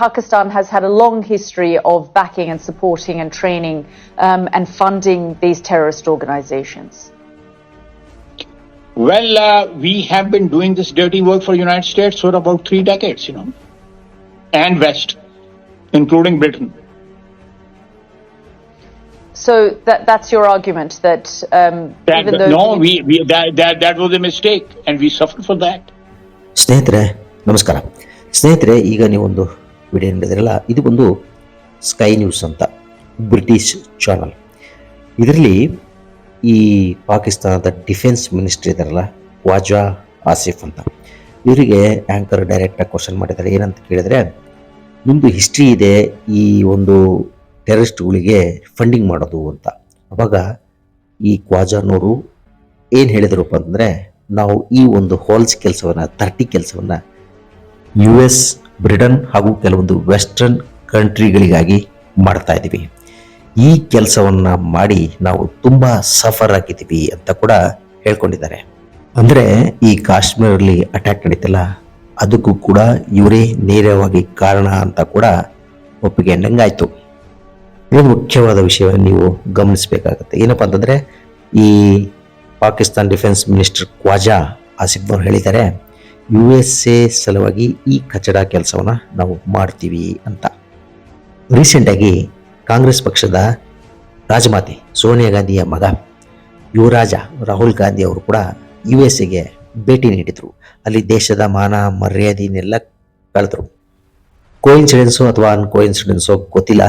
Pakistan has had a long history of backing and supporting and training um, and funding these terrorist organizations. Well, uh, we have been doing this dirty work for the United States for about three decades, you know, and West, including Britain. So that, that's your argument that um, That, even though no, we, we that, that that was a mistake, and we suffered for that. ಸ್ನೇಹಿತರೆ ನಮಸ್ಕಾರ ಸ್ನೇಹಿತರೆ ಈಗ ನೀವೊಂದು video ನೋಡಿದ್ರಲ್ಲ, ಇದು ಒಂದು Sky News ಅಂತ British channel ಇದರಲ್ಲಿ ಈ ಪಾಕಿಸ್ತಾನದ ಡಿಫೆನ್ಸ್ ಮಿನಿಸ್ಟ್ರಿ ಇದಾರಲ್ಲ ವಾಜಾ ಆಸಿಫ್ ಅಂತ. ಇವರಿಗೆ ಆ್ಯಂಕರ್ ಡೈರೆಕ್ಟಾಗಿ ಕ್ವಶನ್ ಮಾಡಿದ್ದಾರೆ. ಏನಂತ ಕೇಳಿದರೆ ನಿಮ್ಮದು ಹಿಸ್ಟ್ರಿ ಇದೆ, ಈ ಒಂದು ಟೆರರಿಸ್ಟ್ಗಳಿಗೆ ಫಂಡಿಂಗ್ ಮಾಡೋದು ಅಂತ. ಅವಾಗ ಈ ಕ್ವಾಜಾನವರು ಏನು ಹೇಳಿದ್ರಪ್ಪ ಅಂತಂದರೆ ನಾವು ಈ ಒಂದು ಹೋಲ್ಸ್ ಕೆಲಸವನ್ನು ತರ್ಟಿ ಕೆಲಸವನ್ನು ಯು ಎಸ್ ಬ್ರಿಟನ್ ಹಾಗೂ ಕೆಲವೊಂದು ವೆಸ್ಟರ್ನ್ ಕಂಟ್ರಿಗಳಿಗಾಗಿ ಮಾಡ್ತಾ ಇದ್ದೀವಿ. ಈ ಕೆಲಸವನ್ನು ಮಾಡಿ ನಾವು ತುಂಬ ಸಫರ್ ಆಗಿದ್ದೀವಿ ಅಂತ ಕೂಡ ಹೇಳ್ಕೊಂಡಿದ್ದಾರೆ. ಅಂದರೆ ಈ ಕಾಶ್ಮೀರಲ್ಲಿ ಅಟ್ಯಾಕ್ ನಡೀತಲ್ಲ, ಅದಕ್ಕೂ ಕೂಡ ಇವರೇ ನೇರವಾಗಿ ಕಾರಣ ಅಂತ ಕೂಡ ಒಪ್ಪಿಗೆ ಅನ್ನಂಗಾಯಿತು ಇದು ಮುಖ್ಯವಾದ ವಿಷಯವನ್ನು ನೀವು ಗಮನಿಸಬೇಕಾಗತ್ತೆ. ಏನಪ್ಪ ಅಂತಂದರೆ ಈ ಪಾಕಿಸ್ತಾನ್ ಡಿಫೆನ್ಸ್ ಮಿನಿಸ್ಟರ್ ಖ್ವಾಜಾ ಆಸಿಫ್ ಅವರು ಹೇಳಿದ್ದಾರೆ ಯು ಎಸ್ ಎ ಸಲುವಾಗಿ ಈ ಕಚಡ ಕೆಲಸವನ್ನು ನಾವು ಮಾಡ್ತೀವಿ ಅಂತ. ರೀಸೆಂಟಾಗಿ ಕಾಂಗ್ರೆಸ್ ಪಕ್ಷದ ರಾಜಮಾತೆ ಸೋನಿಯಾ ಗಾಂಧಿಯ ಮಗ ಯುವರಾಜ ರಾಹುಲ್ ಗಾಂಧಿ ಅವರು ಕೂಡ ಯು ಎಸ್ ಎಗೆ ಭೇಟಿ ನೀಡಿದರು. ಅಲ್ಲಿ ದೇಶದ ಮಾನ ಮರ್ಯಾದೆಯನ್ನೆಲ್ಲ ಕಳೆದರು. ಕೋಇನ್ಸಿಡೆನ್ಸು ಅಥವಾ ಅನ್ಕೋಇನ್ಸಿಡೆನ್ಸೋ ಗೊತ್ತಿಲ್ಲ.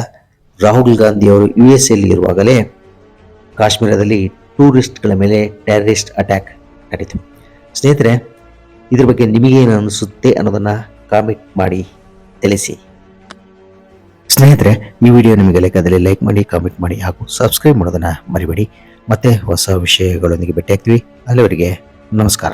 ರಾಹುಲ್ ಗಾಂಧಿ ಅವರು ಯು ಎಸ್ ಎಲ್ಲಿ ಇರುವಾಗಲೇ ಕಾಶ್ಮೀರದಲ್ಲಿ ಟೂರಿಸ್ಟ್ಗಳ ಮೇಲೆ ಟೆರರಿಸ್ಟ್ ಅಟ್ಯಾಕ್ ನಡೀತು. ಸ್ನೇಹಿತರೆ ಇದ್ರ ಬಗ್ಗೆ ನಿಮಗೇನು ಅನಿಸುತ್ತೆ ಅನ್ನೋದನ್ನು ಕಾಮೆಂಟ್ ಮಾಡಿ ತಿಳಿಸಿ. ಸ್ನೇಹಿತರೆ, ಈ ವಿಡಿಯೋ ನಿಮಗೆ ಲೆಕ್ಕದಲ್ಲಿ ಲೈಕ್ ಮಾಡಿ ಕಾಮೆಂಟ್ ಮಾಡಿ ಹಾಗೂ ಸಬ್ಸ್ಕ್ರೈಬ್ ಮಾಡೋದನ್ನು ಮರಿಬೇಡಿ. ಮತ್ತೆ ಹೊಸ ವಿಷಯಗಳೊಂದಿಗೆ ಭೇಟಿಯಾಗ್ತೀವಿ. ಅಲ್ಲಿವರೆಗೆ ನಮಸ್ಕಾರ.